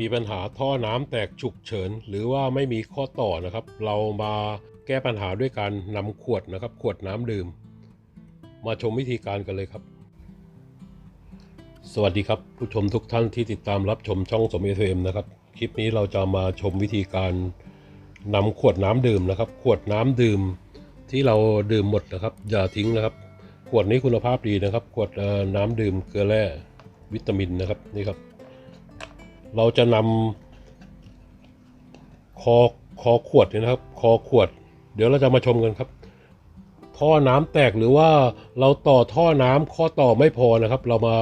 มีปัญหาท่อน้ำแตกฉุกเฉิน หรือว่าไม่มีข้อต่อนะครับ เรามาแก้ปัญหาด้วยการนำขวดนะครับ ขวดน้ำดื่ม มาชมวิธีการกันเลยครับ สวัสดีครับ ผู้ชมทุกท่านที่ติดตามรับชมช่องสมเอสเอ็มนะครับ คลิปนี้เราจะมาชมวิธีการนำขวดน้ำดื่มนะครับ ขวดน้ำดื่มที่เราดื่มหมดนะครับ อย่าทิ้งนะครับ ขวดนี้คุณภาพดีนะครับ ขวดน้ำดื่มเกลือแร่วิตามินนะครับนี่ครับ เราจะนำคอคอขวดเนี่ยนะครับ คอขวด เดี๋ยวเราจะมาชมกันครับ ท่อน้ำแตกหรือว่าเราต่อท่อน้ำข้อต่อไม่พอนะครับ เรามา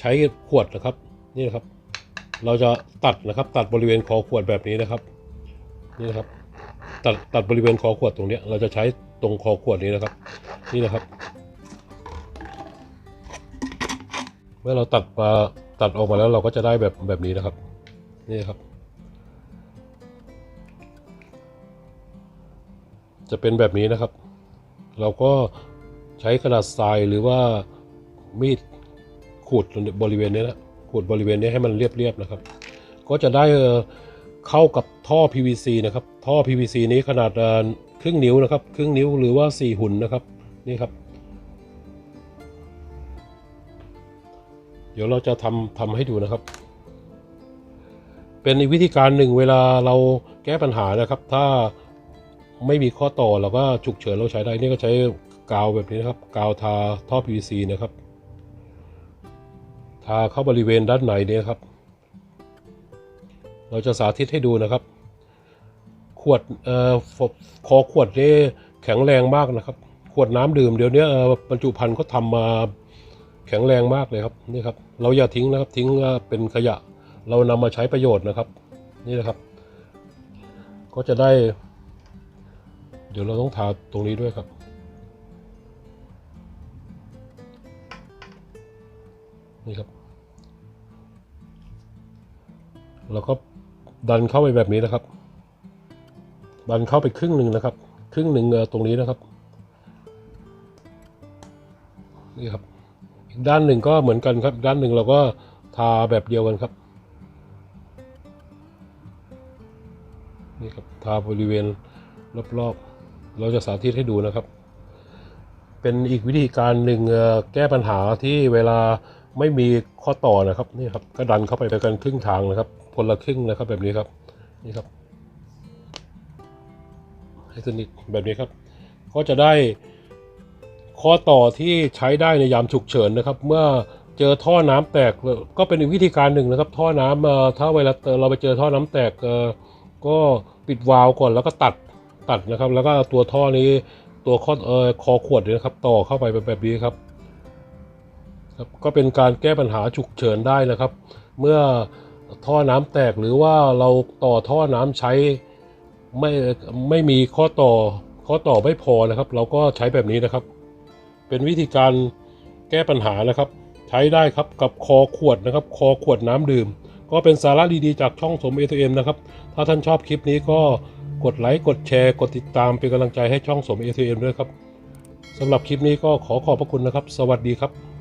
ใช้ขวดนะครับ นี่นะครับ เราจะตัดนะครับ ตัดบริเวณคอขวดแบบนี้นะครับ นี่นะครับ ตัดตัดบริเวณคอขวดตรงนี้เราจะใช้ตรงคอขวดนี้นะครับ นี่นะครับ เมื่อเราตัดมา ตัดออกมาแล้วเราก็จะได้แบบแบบนี้นะครับ นี่ครับ จะเป็นแบบนี้นะครับ เราก็ใช้กระดทรายหรือว่ามีดขูดบริเวณนี้นะขูดบริเวณนี้ให้มันเรียบๆนะครับ ก็จะได้เข้ากับท่อ PVC นะครับ ท่อ PVC นี้ขนาดครึ่งนิ้วนะครับ ครึ่งนิ้วหรือว่า 4 หุ่นนะครับ นี่ครับ เดี๋ยวเราจะทำทำให้ดูนะครับ เป็นอีกวิธีการหนึ่งเวลาเราแก้ปัญหานะครับ ถ้าไม่มีข้อต่อเราก็ฉุกเฉินเราใช้ได้นี่ก็ใช้กาวแบบนี้นะครับ กาวทาท่อ PVC นะครับ ทาเข้าบริเวณด้านในเนี่ยครับ เราจะสาธิตให้ดูนะครับ ขวดเอ่อคอขวดนี่แข็งแรงมากนะครับ ขวดน้ำดื่มเดี๋ยวนี้บรรจุภัณฑ์เขาทำมา แข็งแรงมากเลยครับนี่ครับ เราอย่าทิ้งนะครับทิ้งเป็นขยะ เรานำมาใช้ประโยชน์นะครับ นี่นะครับ ก็จะได้ เดี๋ยวเราต้องทาตรงนี้ด้วยครับนี่ครับ แล้วก็ดันเข้าไปแบบนี้นะครับ ดันเข้าไปครึ่งหนึ่งนะครับ ครึ่งหนึ่งตรงนี้นะครับ นี่ครับ อีกด้านหนึ่งก็เหมือนกันครับ ด้านหนึ่งเราก็ทาแบบเดียวกันครับนี่ครับทาบริเวณรอบๆ เราจะสาธิตให้ดูนะครับ เป็นอีกวิธีการหนึ่งแก้ปัญหาที่เวลาไม่มีข้อต่อนะครับนี่ครับก็ดันเข้าไปไปกันครึ่งทางนะครับคนละครึ่งนะครับแบบนี้ครับนี่ครับให้สนิทแบบนี้ครับ ก็จะได้ ข้อต่อที่ใช้ได้ในยามฉุกเฉินนะครับ เมื่อเจอท่อน้ำแตกก็เป็นอีกวิธีการหนึ่งนะครับ ท่อน้ำถ้าเวลาเราไปเจอท่อน้ำแตกก็ปิดวาล์วก่อนแล้วก็ตัดตัดนะครับ แล้วก็ตัวท่อนี้ตัวข้อเออคอขวดนี่ยนะครับ ต่อเข้าไปแบบนี้ครับครับ ก็เป็นการแก้ปัญหาฉุกเฉินได้นะครับ เมื่อท่อน้ำแตกหรือว่าเราต่อท่อน้ำใช้ไม่ไม่มีข้อต่อข้อต่อไม่พอนะครับ เราก็ใช้แบบนี้นะครับ เป็นวิธีการแก้ปัญหานะครับ ใช้ได้ครับกับคอขวดนะครับ คอขวดน้ำดื่ม ก็เป็นสาระดีๆจากช่องสมเอสเอ็มนะครับ ถ้าท่านชอบคลิปนี้ก็กดไลค์กดแชร์กดติดตามเป็นกำลังใจให้ช่องสมเอสเอ็มด้วยครับสำหรับคลิปนี้ก็ขอขอบพระคุณนะครับ สวัสดีครับ